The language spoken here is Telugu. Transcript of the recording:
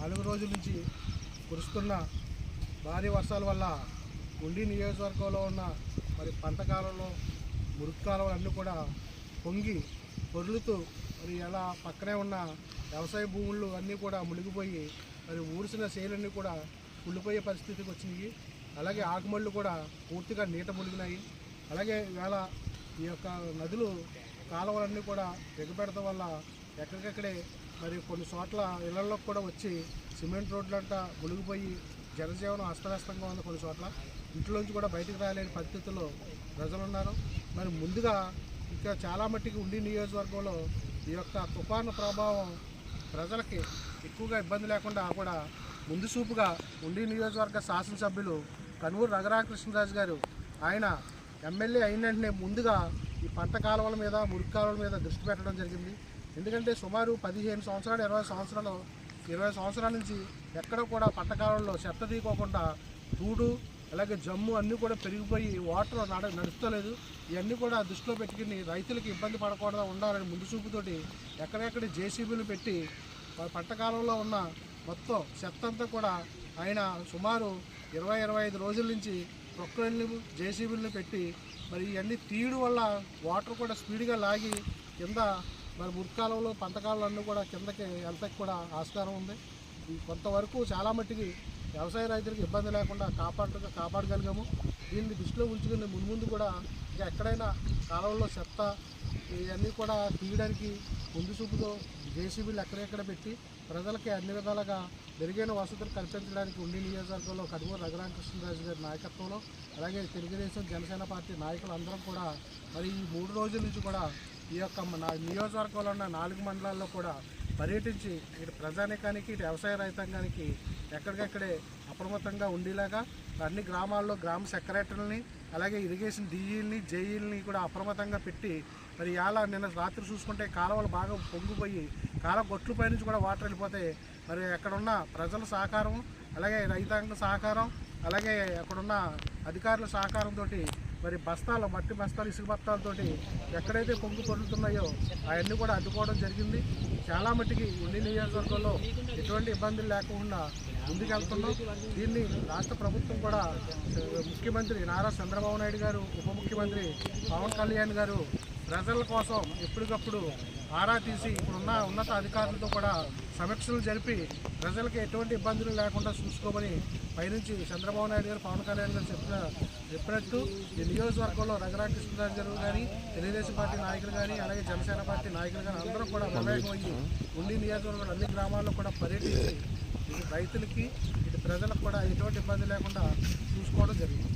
నాలుగు రోజుల నుంచి కురుస్తున్న భారీ వర్షాల వల్ల ఉండి నియోజకవర్గంలో ఉన్న మరి పంట కాలంలో మురుగు కాలువలు అన్నీ కూడా పొంగి పొర్లుతూ మరి ఎలా పక్కనే ఉన్న వ్యవసాయ భూములు అన్నీ కూడా మునిగిపోయి మరి ఊరిసిన చేలన్నీ కూడా కుళ్ళిపోయే పరిస్థితికి వచ్చినాయి. అలాగే ఆకుమళ్ళు కూడా పూర్తిగా నీట మునిగినాయి. అలాగే ఇవాళ ఈ యొక్క నదులు కాలువలన్నీ కూడా ఎగపెడతాం వల్ల ఎక్కడికక్కడే మరి కొన్ని చోట్ల ఇళ్ళలో కూడా వచ్చి సిమెంట్ రోడ్లంతా మునిగిపోయి జనజీవనం అస్తవ్యస్తంగా ఉంది కొన్ని చోట్ల. ఇంట్లోంచి కూడా బయటకు రాలేని పరిస్థితుల్లో ప్రజలు ఉన్నారు మరి ముందుగా ఇంకా చాలా మట్టికి ఉండి నియోజకవర్గంలో ఈ యొక్క తుఫాను ప్రభావం ప్రజలకి ఎక్కువగా ఇబ్బంది లేకుండా కూడా ముందు చూపుగా ఉండి నియోజకవర్గ శాసనసభ్యులు కనుమూరు రఘురామకృష్ణరాజు గారు ఆయన ఎమ్మెల్యే అయిన వెంటనే ముందుగా ఈ పంట కాలువల మీద మురికి కాలువల మీద దృష్టి పెట్టడం జరిగింది. ఎందుకంటే సుమారు పదిహేను సంవత్సరాలు ఇరవై సంవత్సరాలు ఇరవై సంవత్సరాల నుంచి ఎక్కడ కూడా పంట చెత్త తీయకోకుండా తూడు అలాగే జమ్ము అన్నీ కూడా పెరిగిపోయి వాటర్ నడ నడుస్తలేదు. ఇవన్నీ కూడా దృష్టిలో పెట్టుకుని రైతులకు ఇబ్బంది పడకుండా ఉండాలని ముందు చూపుతోటి ఎక్కడెక్కడ జేసీబీలు పెట్టి పట్టకాలంలో పంట కాలంలో ఉన్న మొత్తం చెత్త అంతా కూడా ఆయన సుమారు ఇరవై ఇరవై ఐదు రోజుల నుంచి ప్రొక్కల్ని జేసీబీలను పెట్టి మరి ఇవన్నీ తీయడం వల్ల వాటర్ కూడా స్పీడ్గా లాగి కింద మరి మురికాలంలో పంటకాలంలో అన్నీ కూడా కిందకి వెళ్తాకి కూడా ఆస్కారం ఉంది. కొంతవరకు చాలా మట్టికి వ్యవసాయ రైతులకు ఇబ్బంది లేకుండా కాపాడు కాపాడగలిగాము. దీన్ని దృష్టిలో ఉంచుకుని మున్ముందు కూడా ఇంకా ఎక్కడైనా కాలంలో చెత్త ఇవన్నీ కూడా తీయడానికి ముందు చూపుతో జేసీబీలు ఎక్కడెక్కడ పెట్టి ప్రజలకి అన్ని విధాలుగా మెరుగైన వసతులు కల్పించడానికి ఉండి నియోజకవర్గంలో కడుమూరు రఘురామకృష్ణరాజు గారి నాయకత్వంలో అలాగే తెలుగుదేశం జనసేన పార్టీ నాయకులు అందరం కూడా మరి ఈ మూడు రోజుల నుంచి కూడా ఈ యొక్క మన నియోజకవర్గంలో ఉన్న నాలుగు మండలాల్లో కూడా పర్యటించి ఇటు ప్రజానికానికి ఇటు వ్యవసాయ రైతాంగానికి ఎక్కడికక్కడే అప్రమత్తంగా ఉండేలాగా అన్ని గ్రామాల్లో గ్రామ సెక్రటరీలని అలాగే ఇరిగేషన్ డీఈల్ని జేఈల్ని కూడా అప్రమత్తంగా పెట్టి మరి ఇలా నిన్న రాత్రి చూసుకుంటే కాలువలు బాగా పొంగిపోయి కాలువ గొట్లు పైనుంచి కూడా వాటర్ వెళ్ళిపోతే మరి అక్కడున్న ప్రజల సహకారం అలాగే రైతాంగ సహకారం అలాగే అక్కడున్న అధికారుల సహకారంతో మరి బస్తాలు మట్టి బస్తాలు ఇసుక బస్తాలతోటి ఎక్కడైతే పొంగు పొరులుతున్నాయో అవన్నీ కూడా అడ్డుకోవడం జరిగింది. చాలా మట్టికి ఉండి నియోజకవర్గంలో ఎటువంటి ఇబ్బందులు లేకుండా ముందుకెళ్తున్నాం. దీన్ని రాష్ట్ర ప్రభుత్వం కూడా ముఖ్యమంత్రి నారా చంద్రబాబు నాయుడు గారు ఉప ముఖ్యమంత్రి పవన్ కళ్యాణ్ గారు ప్రజల కోసం ఎప్పటికప్పుడు ఆరా తీసి ఇప్పుడున్న ఉన్నత అధికారులతో కూడా సమీక్షలు జరిపి ప్రజలకు ఎటువంటి ఇబ్బందులు లేకుండా చూసుకోమని పైనుంచి చంద్రబాబు నాయుడు గారు పవన్ కళ్యాణ్ గారు చెప్పిన చెప్పినట్టు ఈ నియోజకవర్గంలో రఘురామకృష్ణరాజు గారు కానీ తెలుగుదేశం పార్టీ నాయకులు కానీ అలాగే జనసేన పార్టీ నాయకులు కానీ అందరూ కూడా మమేకం ఉండి నియోజకవర్గంలో అన్ని గ్రామాల్లో కూడా పర్యటించి ఇటు రైతులకి ఇటు ప్రజలకు కూడా ఎటువంటి ఇబ్బంది లేకుండా చూసుకోవడం జరిగింది.